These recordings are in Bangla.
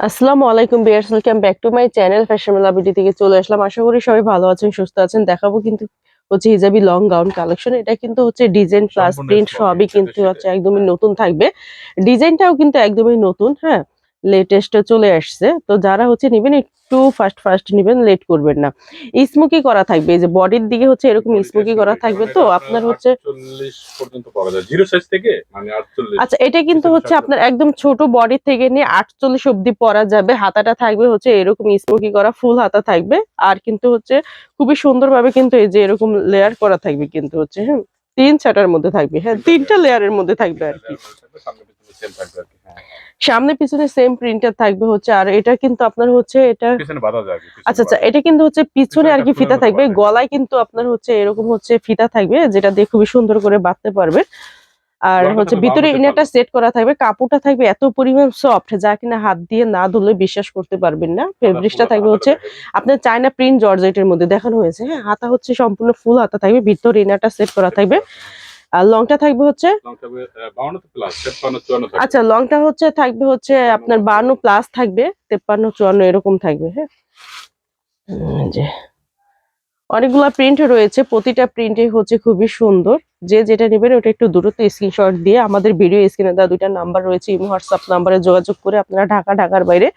আসসালামু আলাইকুম বিয়ার্স welcome back to my channel fashion Mela BD থেকে চলে আসলাম। আশা করি সবাই ভালো আছেন সুস্থ আছেন। দেখাবো কিন্তু হচ্ছে হিজাবি লং গাউন কালেকশন এটা কিন্তু হচ্ছে ডিজাইন প্লাস প্রিন্ট সবই কিন্তু হচ্ছে একদমই নতুন থাকবে। ডিজাইনটাও কিন্তু একদমই নতুন হ্যাঁ? লেটেস্ট চলে আসছে। তো যারা হচ্ছে নিবেন একটু ফার্স্ট ফার্স্ট নিবেন লেট করবেন না। স্মোকি করা থাকবে এই যে বডির দিকে হচ্ছে এরকম স্মোকি করা থাকবে তো আপনার হচ্ছে 48 পর্যন্ত পাওয়া যায়। জিরো সাইজ থেকে মানে 48 আচ্ছা এটা কিন্তু হচ্ছে আপনার একদম ছোট বডি থেকে নিয়ে আটচল্লিশ অব্দি পরা যাবে। হাতাটা থাকবে হচ্ছে এরকম স্মোকি করা ফুল হাতা থাকবে। আর কিন্তু হচ্ছে খুবই সুন্দরভাবে কিন্তু এই যে এরকম লেয়ার করা থাকবে কিন্তু হচ্ছে হ্যাঁ? তিন ছাটার মধ্যে থাকবে হ্যাঁ তিনটা লেয়ারের মধ্যে থাকবে আর কি। সামনে পিছনে সেম প্রিন্টার থাকবে হচ্ছে আর এটা কিন্তু আপনার হচ্ছে এটা আচ্ছা আচ্ছা এটা কিন্তু হচ্ছে পিছনে আর কি ফিতা থাকবে গলায় কিন্তু আপনার হচ্ছে এরকম হচ্ছে ফিতা থাকবে যেটা দিয়ে খুবই সুন্দর করে বাঁধতে পারবে আর হচ্ছে ভিতরে ইনারটা সেট করা থাকবে কাপড়টা থাকবে এত পরিমাণ সফট যা কিনা হাত দিয়ে না ধুলে বিশ্বাস করতে পারবেন না। ফেব্রিক্সটা ফুল থাকবে হচ্ছে আপনার চায়না প্রিন্ট জর্জেটের মধ্যে দেখানো হয়েছে হ্যাঁ হাতা হচ্ছে সম্পূর্ণ ফুল হাতা থাকবে ভিতরে ইনারটা সেট করা থাকবে। আর লংটা থাকবে হচ্ছে? লং থাকবে, আহ, 52 তো প্লাস 53 54 থাকবে। আচ্ছা লংটা হচ্ছে থাকবে হচ্ছে আপনার বান্ন প্লাস থাকবে তেপ্পান্ন চুয়ান্ন এরকম থাকবে হ্যাঁ? যে। অনেকগুলা প্রিন্ট রয়েছে প্রতিটা প্রিন্টে হচ্ছে খুবই সুন্দর। যে যেটা নেবেন ওটা একটু দ্রুত স্ক্রিনশট দিয়ে আমাদের ভিডিও স্ক্রিনে দেওয়া দুইটা নাম্বার রয়েছে ইমো হোয়াটসঅ্যাপ নাম্বারে যোগাযোগ করে আপনারা ঢাকা ঢাকার বাইরে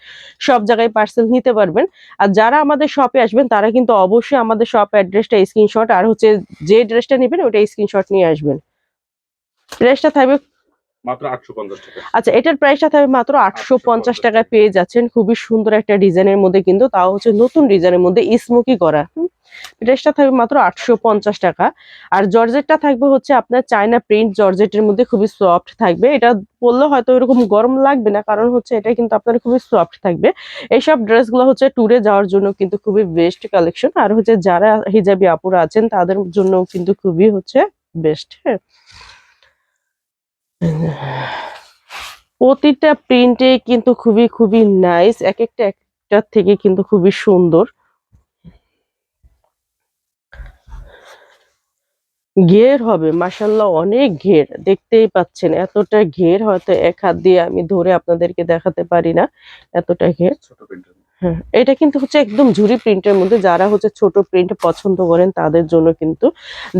সব জায়গায় পার্সেল নিতে পারবেন। আর যারা আমাদের শপে আসবেন তারা কিন্তু অবশ্যই আমাদের শপ অ্যাড্রেসটা স্ক্রিনশট আর হচ্ছে যে ড্রেসটা নেবেন ওটা স্ক্রিনশট নিয়ে আসবেন। ড্রেসটা থাকবে মাত্র 850 টাকা। আচ্ছা এটার প্রাইসটা থাকবে মাত্র আটশো পঞ্চাশ টাকায় পেয়ে যাচ্ছেন। খুবই সুন্দর একটা ডিজাইনের মধ্যে কিন্তু তাও হচ্ছে নতুন ডিজাইনের মধ্যে স্মোকি করা। ড্রেসটা থাকবে মাত্র আটশো পঞ্চাশ টাকা। আর জর্জেটটা থাকবে হচ্ছে আপনার চায়না প্রিন্ট জর্জেটের মধ্যে খুবই সফট থাকবে। এটা বললে হয়তো এরকম গরম লাগবে না, কারণ হচ্ছে এটা কিন্তু আপনার খুবই সফট থাকবে। এইসব ড্রেসগুলো হচ্ছে ট্যুরে যাওয়ার জন্য কিন্তু খুবই বেস্ট কালেকশন আর হচ্ছে যারা হিজাবি আপুরা আছেন, তাদের জন্য কিন্তু খুবই হচ্ছে বেস্ট হ্যাঁ। প্রতিটা প্রিন্টে কিন্তু খুবই খুবই নাইস এক একটা একটার থেকে কিন্তু খুবই সুন্দর। ঘের হবে মাসাল্লাহ অনেক ঘের দেখতেই পাচ্ছেন এতটা ঘের হয়তো এক হাত দিয়ে আমি ধরে আপনাদেরকে দেখাতে পারি না এতটা ঘের। হ্যাঁ এটা কিন্তু হচ্ছে একদম ঝুরি প্রিন্টের মধ্যে যারা হচ্ছে ছোট প্রিন্ট পছন্দ করেন তাদের জন্য কিন্তু।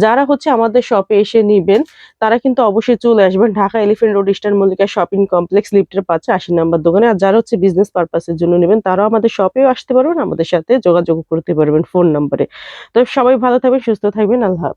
যারা হচ্ছে আমাদের শপে এসে নিবেন তারা কিন্তু অবশ্যই চলে আসবেন Dhaka elephant road eastern Mallika shopping complex লিফটের পাচ্ছে আশি নাম্বার দোকানে। আর যারা হচ্ছে বিজনেস পারপাসের জন্য নেবেন তারাও আমাদের শপেও আসতে পারবেন আমাদের সাথে যোগাযোগ করতে পারবেন ফোন নাম্বারে তো সবাই ভালো থাকবেন সুস্থ থাকবেন আল্লাহ।